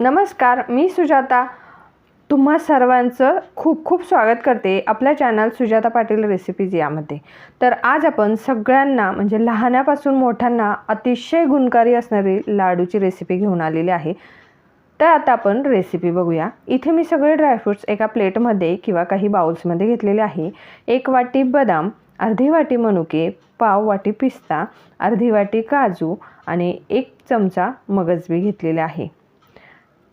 नमस्कार मी सुजाता. तुम्हा सर्वांचं खूप खूप स्वागत करते आपल्या चॅनल सुजाता पाटील रेसिपीज यामध्ये. तर आज आपण सगळ्यांना म्हणजे लहानापासून मोठ्यांना अतिशय गुणकारी असणारी लाडूची रेसिपी घेऊन आलेली आहे. तर आता आपण रेसिपी बघूया. इथे मी सगळे ड्रायफ्रूट्स एका प्लेटमध्ये किंवा काही बाउल्समध्ये घेतलेले आहे. एक वाटी बदाम अर्धी वाटी मनुके पाव वाटी पिस्ता अर्धी वाटी काजू आणि एक चमचा मगजबी घेतलेले आहे.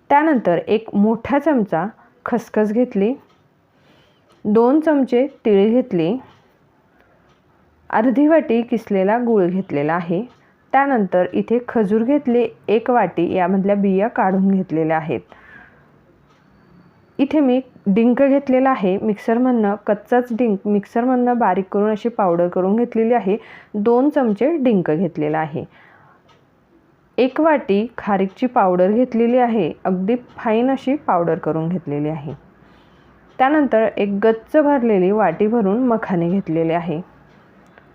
त्यानंतर एक मोठा चमचा खसखस घेतली. दोन चमचे तीळ घेतली. अर्धी वाटी किसलेला गूळ घेतलेला आहे. त्यानंतर इथे खजूर घेतले एक वाटी यामधल्या बिया काढून घेतलेल्या आहेत. इथे मी डिंक घेतलेला आहे. मिक्सरमधनं कच्चाच डिंक मिक्सरमधनं बारीक करून अशी पावडर करून घेतलेली आहे. दोन चमचे डिंक घेतलेला आहे. एक वाटी खारीकची पावडर घेतलेली आहे. अगदी फाईन अशी पावडर करून घेतलेली आहे. त्यानंतर एक गच्च भरलेली वाटी भरून मखाने घेतलेले आहे.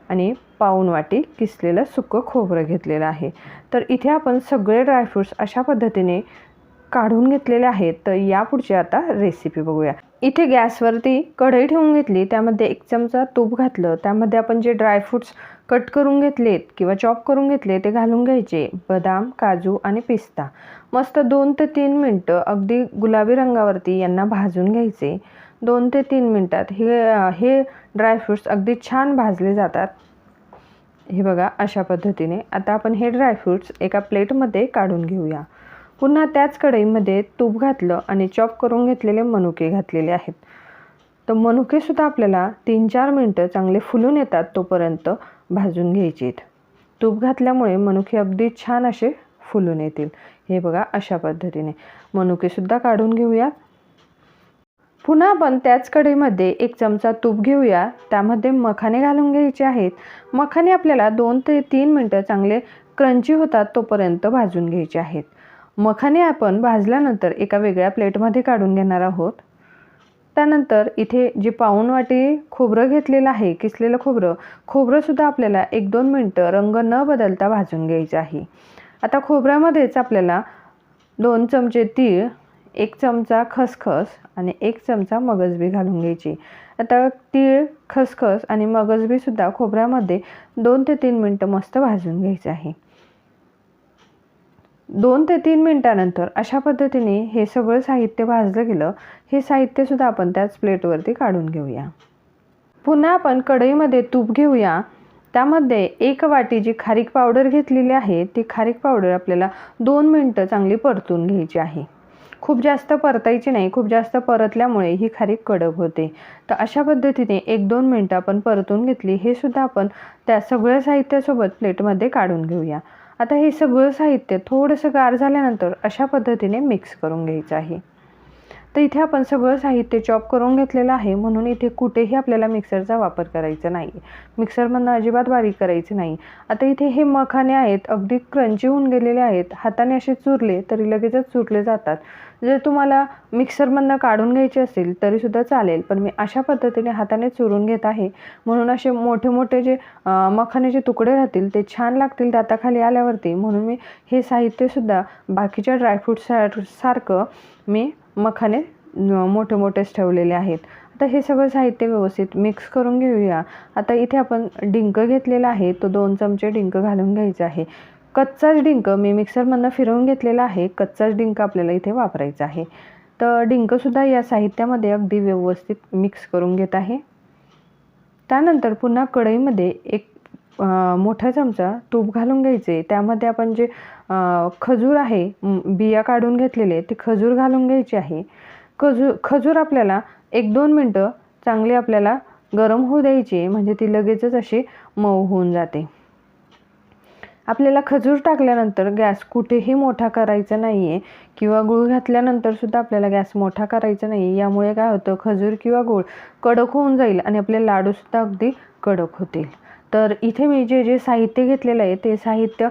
आणि पाऊन वाटी किसलेलं सुकं खोबरं घेतलेलं आहे. तर इथे आपण सगळे ड्रायफ्रूट्स अशा पद्धतीने काढून घेतलेले आहेत. तर यापुढची आता रेसिपी बघूया. इथे गॅसवरती कढई ठेवून घेतली. त्यामध्ये एक चमचा तूप घातलं. त्यामध्ये आपण जे ड्रायफ्रूट्स कट करून घेतलेत किंवा चॉप करून घेतले ते घालून घ्यायचे. बदाम काजू आणि पिस्ता. मस्त दोन ते तीन मिनटं अगदी गुलाबी रंगावरती यांना भाजून घ्यायचे. दोन ते तीन मिनटात हे हे ड्रायफ्रूट्स अगदी छान भाजले जातात. हे बघा अशा पद्धतीने. आता आपण हे ड्रायफ्रूट्स एका प्लेटमध्ये काढून घेऊया. पुन्हा त्याच कढईमध्ये तूप घातलं आणि चॉप करून घेतलेले मनुके घातलेले आहेत. तर मनुकेसुद्धा आपल्याला तीन चार मिनटं चांगले फुलून येतात तोपर्यंत भाजून घ्यायचे आहेत. तूप घातल्यामुळे मनुके अगदी छान असे फुलून येतील. हे बघा अशा पद्धतीने. मनुकेसुद्धा काढून घेऊया. पुन्हा आपण त्याच कढईमध्ये एक चमचा तूप घेऊया. त्यामध्ये मखाने घालून घ्यायचे आहेत. मखाने आपल्याला दोन ते तीन मिनटं चांगले क्रंची होतात तोपर्यंत भाजून घ्यायचे आहेत. मखाने आपण भाजल्यानंतर एका वेगळ्या प्लेटमध्ये काढून घेणार आहोत. त्यानंतर इथे जे पाऊण वाटी खोबरं घेतलेलं आहे किसलेलं खोबरं खोबरंसुद्धा आपल्याला एक दोन मिनटं रंग न बदलता भाजून घ्यायचं आहे. आता खोबऱ्यामध्येच आपल्याला दोन चमचे तीळ एक चमचा खसखस आणि एक चमचा मगजबी घालून घ्यायची. आता तीळ खसखस आणि मगजबीसुद्धा खोबऱ्यामध्ये दोन ते तीन मिनटं मस्त भाजून घ्यायचं आहे. दोन ते तीन मिनटानंतर अशा पद्धतीने हे सगळं साहित्य भाजलं गेलं हे साहित्यसुद्धा आपण त्याच प्लेटवरती काढून घेऊया. पुन्हा आपण कढईमध्ये तूप घेऊया. त्यामध्ये एक वाटी जी खारीक पावडर घेतलेली आहे ती खारीक पावडर आपल्याला दोन मिनटं चांगली परतून घ्यायची आहे. खूप जास्त परतायची नाही खूप जास्त परतल्यामुळे ही खारीक कडक होते. तर अशा पद्धतीने एक दोन मिनटं आपण परतून घेतली हे सुद्धा आपण त्या सगळ्या साहित्यासोबत प्लेटमध्ये काढून घेऊया. आता हे सगळं साहित्य थोडंसं गार झाल्यानंतर अशा पद्धतीने मिक्स करून घ्यायचं आहे. तर इथे आपण सगळं साहित्य चॉप करून घेतलेलं आहे म्हणून इथे कुठेही आपल्याला मिक्सरचा वापर करायचा नाही. मिक्सरमधनं अजिबात बारीक करायची नाही. आता इथे हे मखाने आहेत अगदी क्रंची होऊन गेलेले आहेत. हाताने असे चुरले तरी लगेचच चुरले जातात. जर तुम्हाला मिक्सरमधनं काढून घ्यायचे असेल तरीसुद्धा चालेल. पण मी अशा पद्धतीने हाताने चुरून घेत आहे. म्हणून असे मोठे मोठे जे मखाण्याचे तुकडे राहतील ते छान लागतील दाताखाली आल्यावरती. म्हणून मी हे साहित्यसुद्धा बाकीच्या ड्रायफ्रूट सारखं मी मखाने मोठे मोठेच ठेवलेले आहेत. आता हे सगळं साहित्य व्यवस्थित मिक्स करून घेऊया. आता इथे आपण डिंक घेतलेला आहे. तो दोन चमचे डिंक घालून घ्यायचा आहे. कच्चाच डिंक मी मिक्सरमधनं फिरवून घेतलेला आहे. कच्चाच डिंक आपल्याला इथे वापरायचा आहे. तर डिंकसुद्धा या साहित्यामध्ये अगदी व्यवस्थित मिक्स करून घेत आहे. त्यानंतर पुन्हा कढईमध्ये एक मोठा चमचा तूप घालून घ्यायचे. त्यामध्ये आपण जे खजूर आहे बिया काढून घेतलेले ते खजूर घालून घ्यायचे आहे. खजूर खजूर आपल्याला एक दोन मिनटं चांगली आपल्याला गरम होऊ द्यायची. म्हणजे ती लगेचच अशी मऊ होऊन जाते. आपल्याला खजूर टाकल्यानंतर गॅस कुठेही मोठा करायचा नाही आहे किंवा गूळ घातल्यानंतरसुद्धा आपल्याला गॅस मोठा करायचा नाही यामुळे काय होतं खजूर किंवा गूळ कडक होऊन जाईल आणि आपले लाडूसुद्धा अगदी कडक होतील. तर इथे मी जे जे साहित्य घेतलेलं आहे ते साहित्य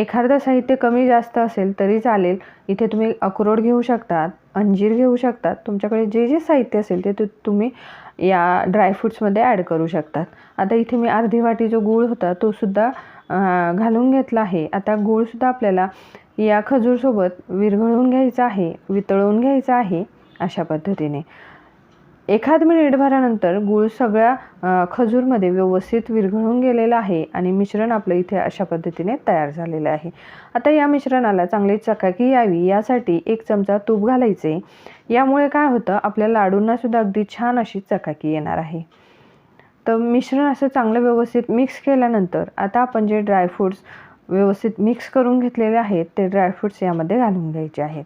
एखादं साहित्य कमी जास्त असेल तरी चालेल. इथे तुम्ही अक्रोड घेऊ शकतात अंजीर घेऊ शकतात. तुमच्याकडे जे जे साहित्य असेल ते तुम्ही या ड्रायफ्रूट्समध्ये ॲड करू शकतात. आता इथे मी अर्धी वाटी जो गूळ होता तो सुद्धा घालून घेतला आहे. आता गूळसुद्धा आपल्याला या खजूरसोबत विरघळून घ्यायचं आहे वितळवून घ्यायचं आहे अशा पद्धतीने. एखाद मिनिटभरानंतर गूळ सगळ्या खजूरमध्ये व्यवस्थित विरघळून गेलेला आहे आणि मिश्रण आपलं इथे अशा पद्धतीने तयार झालेलं आहे. आता या मिश्रणाला चांगली चकाकी यावी यासाठी एक चमचा तूप घालायचे. यामुळे काय होतं आपल्या लाडूंनासुद्धा अगदी छान अशी चकाकी येणार आहे. तर मिश्रण असं चांगलं व्यवस्थित मिक्स केल्यानंतर आता आपण जे ड्रायफ्रूट्स व्यवस्थित मिक्स करून घेतलेले आहेत ते ड्रायफ्रूट्स यामध्ये घालून घ्यायचे आहेत.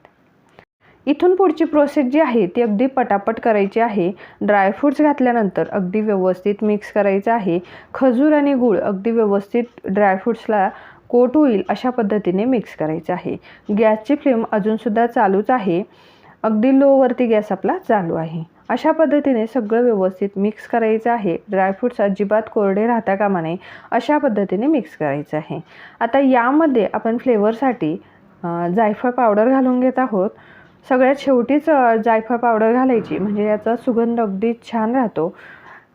इथून पुढची प्रोसेस जी आहे ती अगदी पटापट करायची आहे. ड्रायफ्रूट्स घातल्यानंतर अगदी व्यवस्थित मिक्स करायचं आहे. खजूर आणि गूळ अगदी व्यवस्थित ड्रायफ्रूट्सला कोट होईल अशा पद्धतीने मिक्स करायचं आहे. गॅसची फ्लेम अजूनसुद्धा चालूच आहे. अगदी लोवरती गॅस आपला चालू आहे. अशा पद्धतीने सगळं व्यवस्थित मिक्स करायचं आहे. ड्रायफ्रूट्स अजिबात कोरडे राहता कामा नये अशा पद्धतीने मिक्स करायचं आहे. आता यामध्ये आपण फ्लेवरसाठी जायफळ पावडर घालून घेत आहोत. सगळ्यात शेवटीच जायफळ पावडर घालायची. म्हणजे याचा सुगंध अगदी छान राहतो.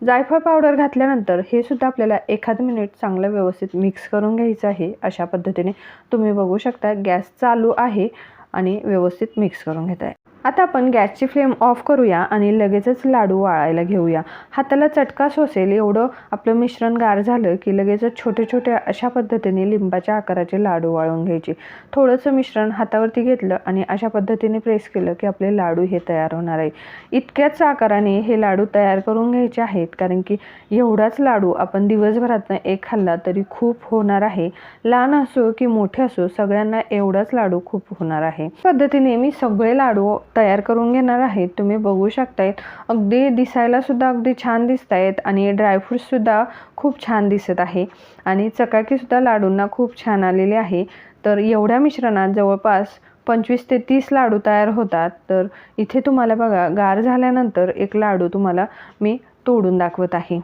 जायफळ पावडर घातल्यानंतर हे सुद्धा आपल्याला एखाद मिनिट चांगलं व्यवस्थित मिक्स करून घ्यायचं आहे. अशा पद्धतीने तुम्ही बघू शकता गॅस चालू आहे आणि व्यवस्थित मिक्स करून घेत आहे आता आपण गॅसची फ्लेम ऑफ करूया आणि लगेचच लाडू वाळायला घेऊया. हाताला चटका सोसेल एवढं आपलं मिश्रण गार झालं की लगेचच छोटे छोटे अशा पद्धतीने लिंबाच्या आकाराचे लाडू वाळून घ्यायचे. थोडंसं मिश्रण हातावरती घेतलं आणि अशा पद्धतीने प्रेस केलं की आपले लाडू हे तयार होणार आहे. इतक्याच आकाराने हे लाडू तयार करून घ्यायचे आहेत कारण की एवढाच लाडू आपण दिवसभरातनं एक खाल्ला तरी खूप होणार आहे. लहान असो की मोठे असो सगळ्यांना एवढाच लाडू खूप होणार आहे. पद्धतीने मी सगळे लाडू तयार करून घेणार आहे. तुम्ही बघू शकतायत अगदी दिसायलासुद्धा अगदी छान दिसत आहेत आणि ड्रायफ्रूट्ससुद्धा खूप छान दिसत आहे. आणि चकाकीसुद्धा लाडूंना खूप छान आलेली आहे. तर एवढ्या मिश्रणात जवळपास पंचवीस ते तीस लाडू तयार होतात. तर इथे तुम्हाला बघा गार झाल्यानंतर एक लाडू तुम्हाला मी तोडून दाखवत आहे.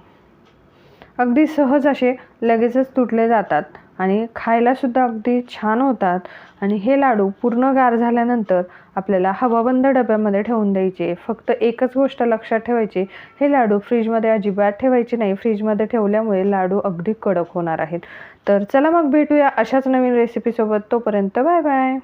अगदी सहज असे लगेचच तुटले जातात. आणि खायलासुद्धा अगदी छान होतात. आणि हे लाडू पूर्ण गार झाल्यानंतर आपल्याला हवाबंद डब्यामध्ये ठेवून द्यायचे. फक्त एकच गोष्ट लक्षात ठेवायची हे लाडू फ्रीजमध्ये अजिबात ठेवायचे नाही. फ्रीजमध्ये ठेवल्यामुळे लाडू अगदी कडक होणार आहेत. तर चला मग भेटूया अशाच नवीन रेसिपीसोबत तोपर्यंत बाय बाय.